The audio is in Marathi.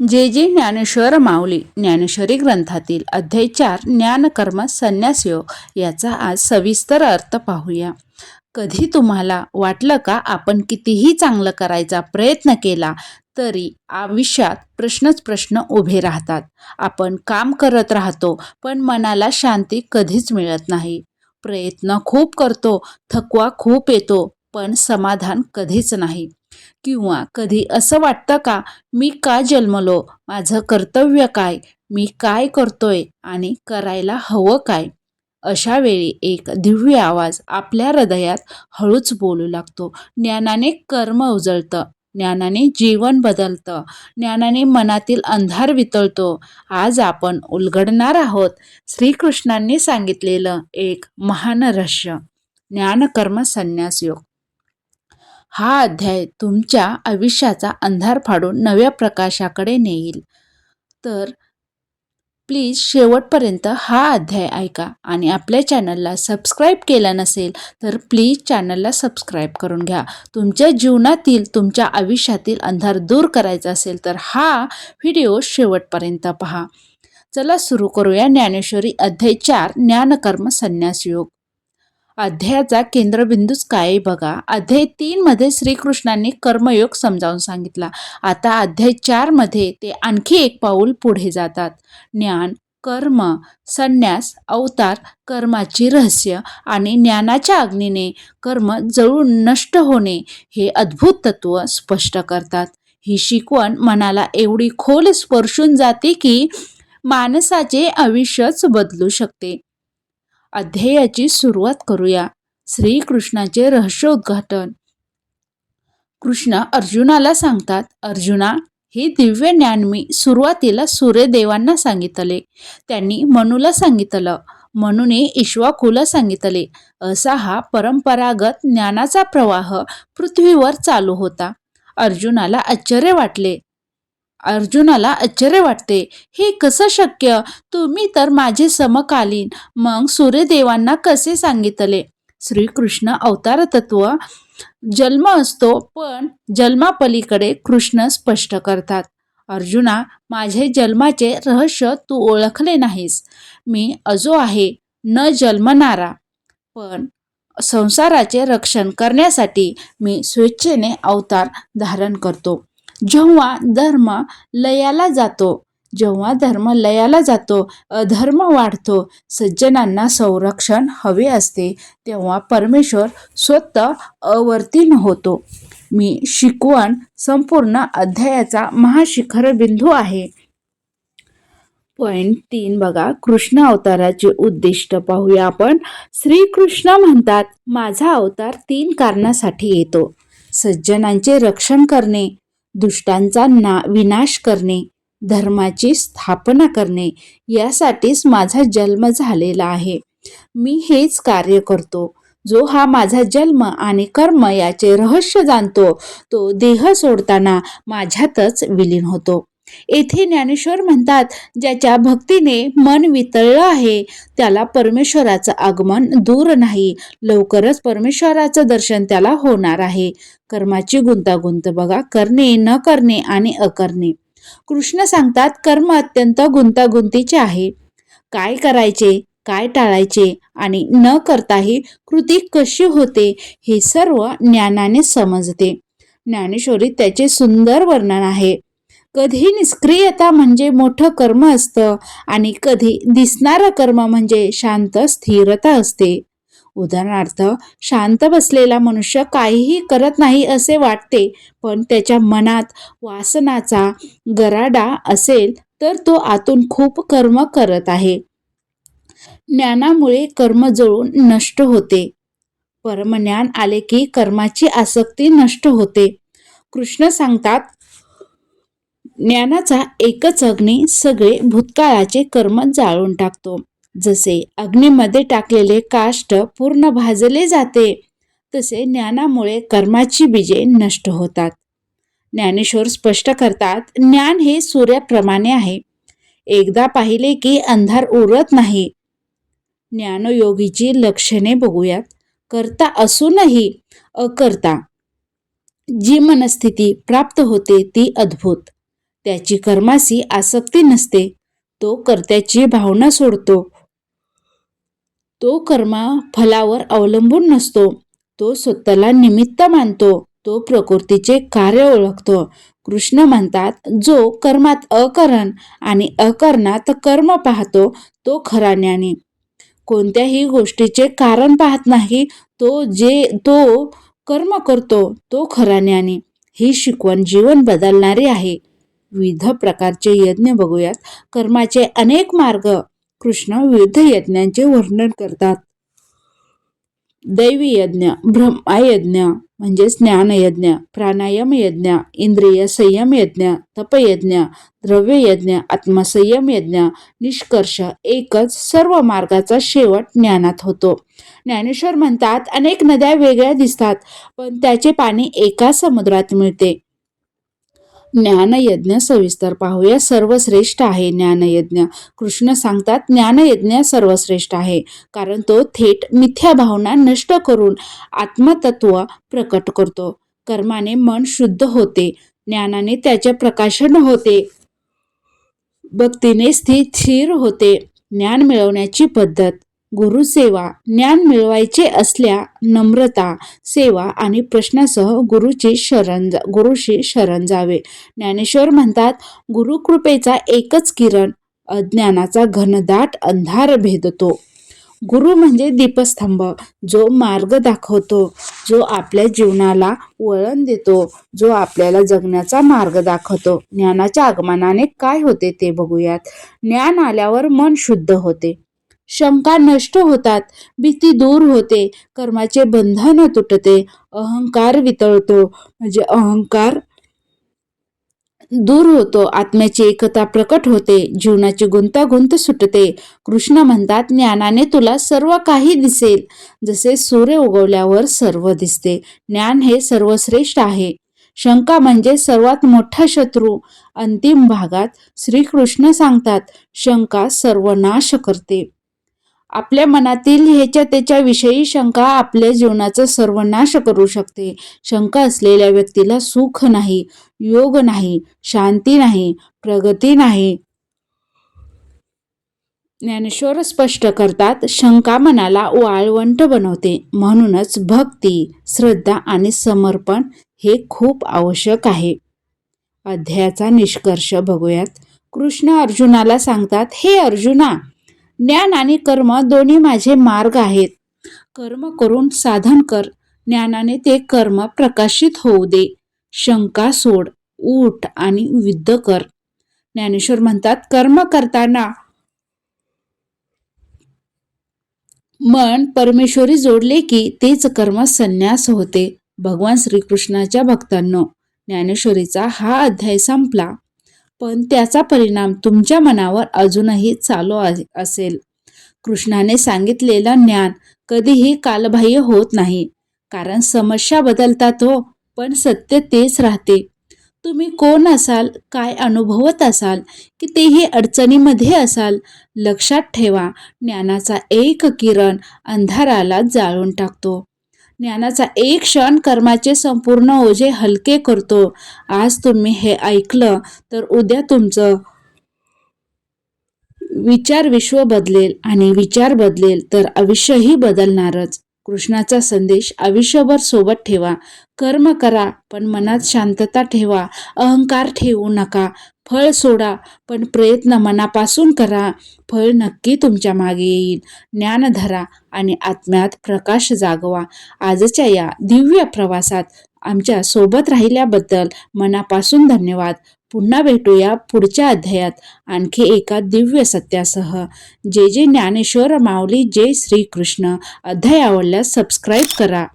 जे जे ज्ञानेश्वर माऊली ज्ञानेश्वरी ग्रंथातील अध्याय चार ज्ञानकर्म संन्यासयोग याचा आज सविस्तर अर्थ पाहूया. कधी तुम्हाला वाटलं का आपण कितीही चांगलं करायचा प्रयत्न केला तरी आयुष्यात प्रश्नच प्रश्न उभे राहतात. आपण काम करत राहतो पण मनाला शांती कधीच मिळत नाही. प्रयत्न खूप करतो थकवा खूप येतो पण समाधान कधीच नाही. किंवा कधी असं वाटतं का मी का जन्मलो? माझं कर्तव्य काय? मी काय करतोय? आणि करायला हवं काय? अशा वेळी एक दिव्य आवाज आपल्या हृदयात हळूच बोलू लागतो. ज्ञानाने कर्म उजळतं. ज्ञानाने जीवन बदलतं. ज्ञानाने मनातील अंधार वितळतो. आज आपण उलगडणार आहोत श्रीकृष्णांनी सांगितलेलं एक महान रहस्य. ज्ञानकर्म संन्यास योग. हा अध्याय तुमच्या आयुष्याचा अंधार फाडून नव्या प्रकाशाकडे नेईल. तर प्लीज शेवटपर्यंत हा अध्याय ऐका आणि आपल्या चॅनलला सबस्क्राईब केला नसेल तर प्लीज चॅनलला सबस्क्राईब करून घ्या. तुमच्या जीवनातील तुमच्या आयुष्यातील अंधार दूर करायचा असेल तर हा व्हिडिओ शेवटपर्यंत पहा. चला सुरू करूया ज्ञानेश्वरी अध्याय चार ज्ञानकर्म संन्यास योग. अध्यायाचा केंद्रबिंदूच काय बघा. अध्याय तीनमध्ये श्रीकृष्णांनी कर्मयोग समजावून सांगितला. आता अध्याय चारमध्ये ते आणखी एक पाऊल पुढे जातात. ज्ञान कर्म संन्यास अवतार कर्माची रहस्य आणि ज्ञानाच्या अग्नीने कर्म जळून नष्ट होणे हे अद्भुत तत्व स्पष्ट करतात. ही शिकवण मनाला एवढी खोल स्पर्शून जाते की माणसाचे आयुष्यच बदलू शकते. अध्यायाची सुरुवात करूया. श्रीकृष्णाचे रहस्य उद्घाटन. कृष्ण अर्जुनाला सांगतात अर्जुना हे दिव्य ज्ञान मी सुरुवातीला सूर्यदेवांना सांगितले. त्यांनी मनूला सांगितलं. म्हणूने ईश्वाकूला सांगितले. असा हा परंपरागत ज्ञानाचा प्रवाह पृथ्वीवर चालू होता. अर्जुनाला आश्चर्य वाटले. अर्जुनाला आश्चर्य वाटते. हे कसं शक्य? तुम्ही तर माझे समकालीन. मग सूर्यदेवांना कसे सांगितले? श्रीकृष्ण अवतार तत्व जन्म असतो पण जन्मापलीकडे कृष्ण स्पष्ट करतात. अर्जुना माझे जन्माचे रहस्य तू ओळखले नाहीस. मी अजो आहे न जन्मणारा. पण संसाराचे रक्षण करण्यासाठी मी स्वेच्छेने अवतार धारण करतो. जेव्हा धर्म लयाला जातो जेव्हा धर्म लयाला जातो अधर्म वाढतो सज्जनांना संरक्षण हवे असते तेव्हा परमेश्वर स्वतः अवर्तीन होतो. मी शिकवण संपूर्ण अध्यायाचा महाशिखर बिंदू आहे. पॉइंट तीन बघा कृष्ण अवताराचे उद्दिष्ट पाहूया आपण. श्रीकृष्ण म्हणतात माझा अवतार तीन कारणासाठी येतो. सज्जनांचे रक्षण करणे दुष्टांचा ना विनाश करणे धर्माची स्थापना करणे यासाठीच माझा जन्म झालेला आहे. मी हेच कार्य करतो. जो हा माझा जन्म आणि कर्म याचे रहस्य जाणतो तो देह सोडताना माझ्यातच विलीन होतो. येथे ज्ञानेश्वर म्हणतात ज्याच्या भक्तीने मन वितळलं आहे त्याला परमेश्वराचं आगमन दूर नाही. लवकरच परमेश्वराचं दर्शन त्याला होणार आहे. कर्माची गुंतागुंत बघा. करणे न करणे आणि अकरणे. कृष्ण सांगतात कर्म अत्यंत गुंतागुंतीचे आहे. काय करायचे? काय टाळायचे? आणि न करताही कृती कशी होते? हे सर्व ज्ञानाने समजते. ज्ञानेश्वरी त्याचे सुंदर वर्णन आहे. कधी निष्क्रियता म्हणजे मोठं कर्म असतं आणि कधी दिसणारं कर्म म्हणजे शांत स्थिरता असते. उदाहरणार्थ शांत बसलेला मनुष्य काहीही करत नाही असे वाटते पण त्याच्या मनात वासनाचा गराडा असेल तर तो आतून खूप कर्म करत आहे. ज्ञानामुळे कर्म जळून नष्ट होते. परमज्ञान आले की कर्माची आसक्ती नष्ट होते. कृष्ण सांगतात ज्ञानाचा एकच अग्नी सगळे भूतकाळाचे कर्म जाळून टाकतो. जसे अग्नीमध्ये टाकलेले काष्ट पूर्ण भाजले जाते तसे ज्ञानामुळे कर्माची बीजे नष्ट होतात. ज्ञानेश्वर स्पष्ट करतात ज्ञान हे सूर्याप्रमाणे आहे. एकदा पाहिले की अंधार उरत नाही. ज्ञानयोगीची लक्षणे बघूयात. करता असूनही अकर्ता. जी मनस्थिती प्राप्त होते ती अद्भुत. त्याची कर्माशी आसक्ती नसते. तो कर्त्याची भावना सोडतो. तो कर्मा फलावर अवलंबून नसतो. तो स्वतःला निमित्त मानतो. तो प्रकृतीचे कार्य ओळखतो. कृष्ण म्हणतात जो कर्मात अकरण आणि अकरणात कर्म पाहतो तो खरा ज्ञानी. कोणत्याही गोष्टीचे कारण पाहत नाही तो जे तो कर्म करतो तो खरा ज्ञानी. ही शिकवण जीवन बदलणारी आहे. विविध प्रकारचे यज्ञ बघूयात. कर्माचे अनेक मार्ग कृष्ण विविध यज्ञांचे वर्णन करतात. दैवी यज्ञ ब्रह्मयज्ञ म्हणजेच ज्ञानयज्ञ प्राणायाम यज्ञ इंद्रिय संयम यज्ञ तपयज्ञ द्रव्ययज्ञ आत्मसंयम यज्ञ निष्कर्ष एकच सर्व मार्गाचा शेवट ज्ञानात होतो. ज्ञानेश्वर म्हणतात अनेक नद्या वेगळ्या दिसतात पण त्याचे पाणी एका समुद्रात मिळते. ज्ञानयज्ञ सविस्तर पाहूया सर्वश्रेष्ठ आहे ज्ञानयज्ञ. कृष्ण सांगतात ज्ञानयज्ञ सर्वश्रेष्ठ आहे. कारण तो थेट मिथ्या भावना नष्ट करून आत्मतत्व प्रकट करतो. कर्माने मन शुद्ध होते. ज्ञानाने त्याचे प्रकाशन होते. भक्तीने स्थिर होते. ज्ञान मिळवण्याची पद्धत गुरुसेवा ज्ञान मिळवायचे असल्या नम्रता सेवा आणि प्रश्नासह गुरुची शरण गुरुशी शरण जावे. ज्ञानेश्वर म्हणतात गुरुकृपेचा एकच किरण अज्ञानाचा घनदाट अंधार भेदतो. गुरु म्हणजे दीपस्तंभ जो मार्ग दाखवतो जो आपल्या जीवनाला वळण देतो जो आपल्याला जगण्याचा मार्ग दाखवतो. ज्ञानाच्या आगमनाने काय होते ते बघूयात. ज्ञान आल्यावर मन शुद्ध होते. शंका नष्ट होतात भीती दूर होते कर्माचे बंधन तुटते अहंकार वितळतो. म्हणजे अहंकार दूर होतो आत्म्याची एकता प्रकट होते जीवनाची गुंतागुंत सुटते. कृष्ण म्हणतात ज्ञानाने तुला सर्व काही दिसेल. जसे सूर्य उगवल्यावर सर्व दिसते ज्ञान हे सर्वश्रेष्ठ आहे. शंका म्हणजे सर्वात मोठा शत्रू. अंतिम भागात श्रीकृष्ण सांगतात शंका सर्वनाश करते. आपल्या मनातील ह्याच्या त्याच्याविषयी शंका आपल्या जीवनाचा सर्वनाश करू शकते. शंका असलेल्या व्यक्तीला सुख नाही योग नाही शांती नाही प्रगती नाही. ज्ञानेश्वर स्पष्ट करतात शंका मनाला वाळवंट बनवते. म्हणूनच भक्ती श्रद्धा आणि समर्पण हे खूप आवश्यक आहे. अध्यायाचा निष्कर्ष बघूयात. कृष्ण अर्जुनाला सांगतात हे अर्जुना ज्ञान आणि कर्म दोन्ही माझे मार्ग आहेत. कर्म करून साधन कर ज्ञानाने ते कर्म प्रकाशित होऊ दे. शंका सोड ऊठ आणि विद्ध कर. ज्ञानेश्वर म्हणतात कर्म करताना मन परमेश्वरी जोडले की तेच कर्म संन्यास होते. भगवान श्रीकृष्णाच्या भक्तांनो ज्ञानेश्वरीचा हा अध्याय संपला. पण त्याचा परिणाम तुमच्या मनावर अजूनही चालू असेल. कृष्णाने सांगितलेलं ज्ञान कधीही कालबाह्य होत नाही. कारण समस्या बदलतात हो पण सत्य तेच राहते. तुम्ही कोण असाल काय अनुभवत असाल की तेही अडचणीमध्ये असाल लक्षात ठेवा ज्ञानाचा एक किरण अंधाराला जाळून टाकतो. ज्ञानाचा एक क्षण कर्माचे संपूर्ण ओझे हलके करतो. आज तुम्ही हे ऐकलं तर उद्या तुमचं विचार विश्व बदलेल आणि विचार बदलेल तर आयुष्यही बदलणारच. कृष्णाचा संदेश आयुष्यभर सोबत ठेवा. कर्म करा पण मनात शांतता ठेवा. अहंकार ठेवू नका. फळ सोडा पण प्रयत्न मनापासून करा. फळ नक्की तुमच्या मागे येईल. ज्ञान धरा आणि आत्म्यात प्रकाश जागवा. आजच्या या दिव्य प्रवासात आमच्यासोबत राहिल्याबद्दल मनापासून धन्यवाद. पुन्हा भेटूया पुढच्या अध्यायात. आणखी एका दिव्य सत्यासह. जे जे ज्ञानेश्वर माऊली जय श्रीकृष्ण. अध्याय आवडल्यास सबस्क्राईब करा.